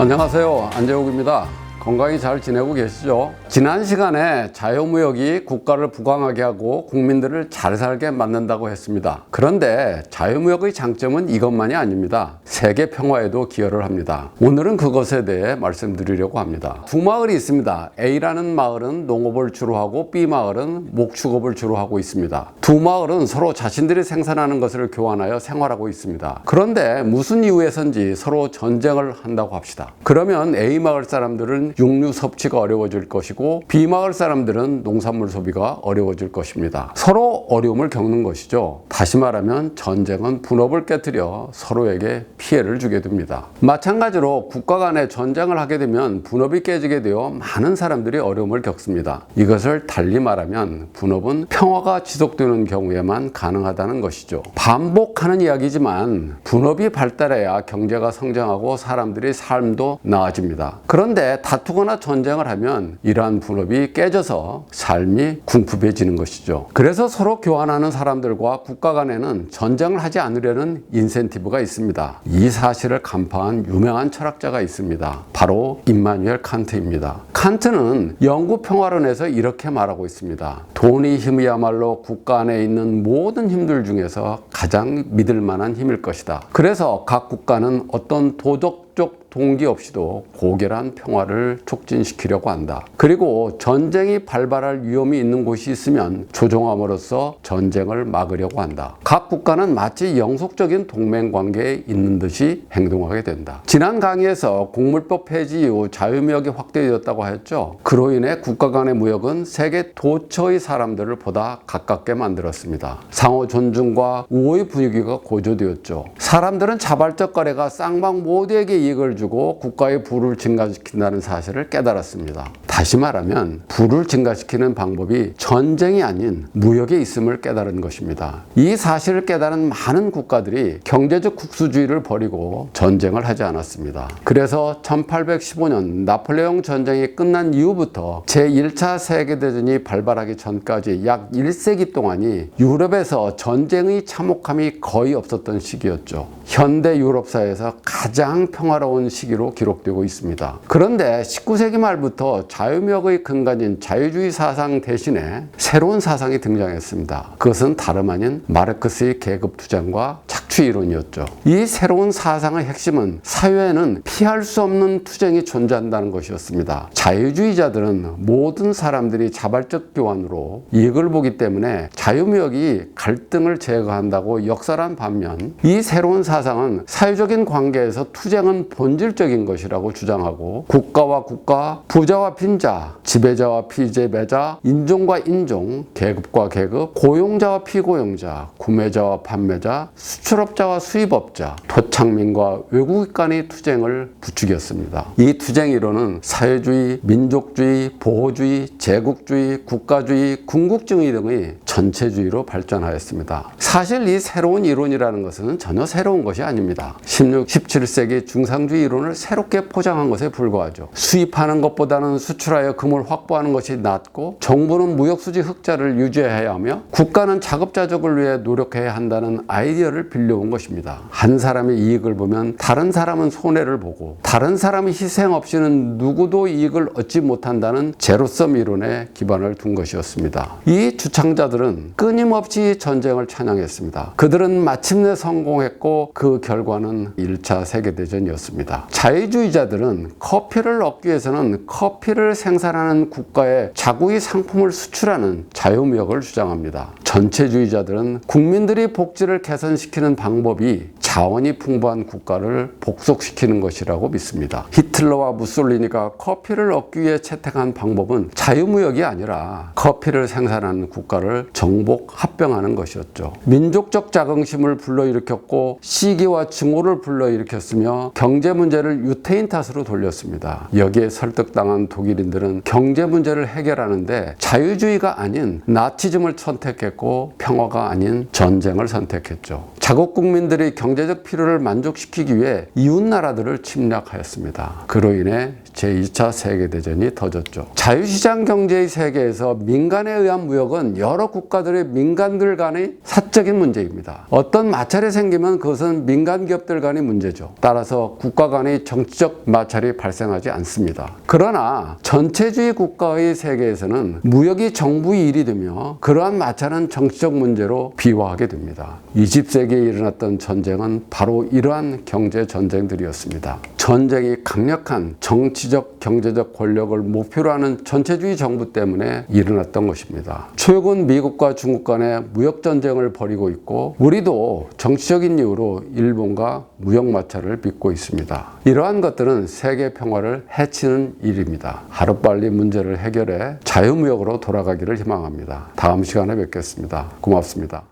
안녕하세요. 안재욱입니다. 건강히 잘 지내고 계시죠? 지난 시간에 자유무역이 국가를 부강하게 하고 국민들을 잘 살게 만든다고 했습니다. 그런데 자유무역의 장점은 이것만이 아닙니다. 세계 평화에도 기여를 합니다. 오늘은 그것에 대해 말씀드리려고 합니다. 두 마을이 있습니다. A라는 마을은 농업을 주로 하고 B 마을은 목축업을 주로 하고 있습니다. 두 마을은 서로 자신들이 생산하는 것을 교환하여 생활하고 있습니다. 그런데 무슨 이유에선지 서로 전쟁을 한다고 합시다. 그러면 A 마을 사람들은 육류 섭취가 어려워질 것이고 B 마을 사람들은 농산물 소비가 어려워질 것입니다. 서로 어려움을 겪는 것이죠. 다시 말하면 전쟁은 분업을 깨뜨려 서로에게 피해를 주게 됩니다. 마찬가지로 국가 간에 전쟁을 하게 되면 분업이 깨지게 되어 많은 사람들이 어려움을 겪습니다. 이것을 달리 말하면 분업은 평화가 지속되는 경우에만 가능하다는 것이죠. 반복하는 이야기지만 분업이 발달해야 경제가 성장하고 사람들의 삶도 나아집니다. 그런데 다투거나 전쟁을 하면 이러한 분업이 깨져서 삶이 궁핍해지는 것이죠. 그래서 서로 교환하는 사람들과 국가 간에는 전쟁을 하지 않으려는 인센티브가 있습니다. 이 사실을 간파한 유명한 철학자가 있습니다. 바로 임마누엘 칸트입니다. 칸트는 영구 평화론에서 이렇게 말하고 있습니다. 돈이 힘이야말로 국가 안에 있는 모든 힘들 중에서 가장 믿을 만한 힘일 것이다. 그래서 각 국가는 어떤 도덕 적 동기 없이도 고결한 평화를 촉진시키려고 한다. 그리고 전쟁이 발발할 위험이 있는 곳이 있으면 조종함으로써 전쟁을 막으려고 한다. 각 국가는 마치 영속적인 동맹 관계에 있는 듯이 행동하게 된다. 지난 강의에서 곡물법 폐지 이후 자유무역이 확대되었다고 하였죠. 그로 인해 국가 간의 무역은 세계 도처의 사람들을 보다 가깝게 만들었습니다. 상호 존중과 우호의 분위기가 고조되었죠. 사람들은 자발적 거래가 쌍방 모두에게 이익을 주고 국가의 부를 증가시킨다는 사실을 깨달았습니다. 다시 말하면 부를 증가시키는 방법이 전쟁이 아닌 무역에 있음을 깨달은 것입니다. 이 사실을 깨달은 많은 국가들이 경제적 국수주의를 버리고 전쟁을 하지 않았습니다. 그래서 1815년 나폴레옹 전쟁이 끝난 이후부터 제1차 세계대전이 발발하기 전까지 약 1세기 동안이 유럽에서 전쟁의 참혹함이 거의 없었던 시기였죠. 현대 유럽사에서 가장 평화로운 시기로 기록되고 있습니다. 그런데 19세기 말부터 자유 무역의 근간인 자유주의 사상 대신에 새로운 사상이 등장했습니다. 그것은 다름 아닌 마르크스의 계급 투쟁과 착취 이론이었죠. 이 새로운 사상의 핵심은 사회에는 피할 수 없는 투쟁이 존재한다는 것이었습니다. 자유주의자들은 모든 사람들이 자발적 교환으로 이익을 보기 때문에 자유무역이 갈등을 제거한다고 역설한 반면 이 새로운 사상은 사회적인 관계에서 투쟁은 본질적인 것이라고 주장하고 국가와 국가, 부자와 빈 자, 지배자와 피지배자, 인종과 인종, 계급과 계급, 고용자와 피고용자, 구매자와 판매자, 수출업자와 수입업자, 토착민과 외국 간의 투쟁을 부추겼습니다. 이 투쟁 이론은 사회주의, 민족주의, 보호주의, 제국주의, 국가주의, 군국주의 등의 전체주의로 발전하였습니다. 사실 이 새로운 이론이라는 것은 전혀 새로운 것이 아닙니다. 16, 17세기 중상주의 이론을 새롭게 포장한 것에 불과하죠. 수입하는 것보다는 수출하여 금을 확보하는 것이 낫고 정부는 무역수지 흑자를 유지해야 하며 국가는 자급자족을 위해 노력해야 한다는 아이디어를 빌려온 것입니다. 한 사람의 이익을 보면 다른 사람은 손해를 보고 다른 사람의 희생 없이는 누구도 이익을 얻지 못한다는 제로섬 이론에 기반을 둔 것이었습니다. 이 주창자들은 끊임없이 전쟁을 찬양했습니다. 그들은 마침내 성공했고 그 결과는 1차 세계대전이었습니다. 자유주의자들은 커피를 얻기 위해서는 커피를 생산하는 국가에 자국의 상품을 수출하는 자유무역을 주장합니다. 전체주의자들은 국민들이 복지를 개선시키는 방법이 자원이 풍부한 국가를 복속시키는 것이라고 믿습니다. 히틀러와 무솔리니가 커피를 얻기 위해 채택한 방법은 자유무역이 아니라 커피를 생산하는 국가를 정복 합병하는 것이었죠. 민족적 자긍심을 불러일으켰고 시기와 증오를 불러일으켰으며 경제 문제를 유태인 탓으로 돌렸습니다. 여기에 설득당한 독일인들은 경제 문제를 해결하는데 자유주의가 아닌 나치즘을 선택했고 평화가 아닌 전쟁을 선택했죠. 자국 국민들이 경제적 필요를 만족시키기 위해 이웃 나라들을 침략하였습니다. 그로 인해 제2차 세계대전이 터졌죠. 자유시장 경제의 세계에서 민간에 의한 무역은 여러 국가들의 민간들 간의 사적인 문제입니다. 어떤 마찰이 생기면 그것은 민간 기업들 간의 문제죠. 따라서 국가 간의 정치적 마찰이 발생하지 않습니다. 그러나 전체주의 국가의 세계에서는 무역이 정부의 일이 되며 그러한 마찰은 정치적 문제로 비화하게 됩니다. 20세기에 일어났던 전쟁은 바로 이러한 경제 전쟁들이었습니다. 전쟁이 강력한 정치적, 경제적 권력을 목표로 하는 전체주의 정부 때문에 일어났던 것입니다. 최근 미국과 중국 간의 무역 전쟁을 벌이고 있고 우리도 정치적인 이유로 일본과 무역 마찰을 빚고 있습니다. 이러한 것들은 세계 평화를 해치는 일입니다. 하루빨리 문제를 해결해 자유무역으로 돌아가기를 희망합니다. 다음 시간에 뵙겠습니다. 고맙습니다.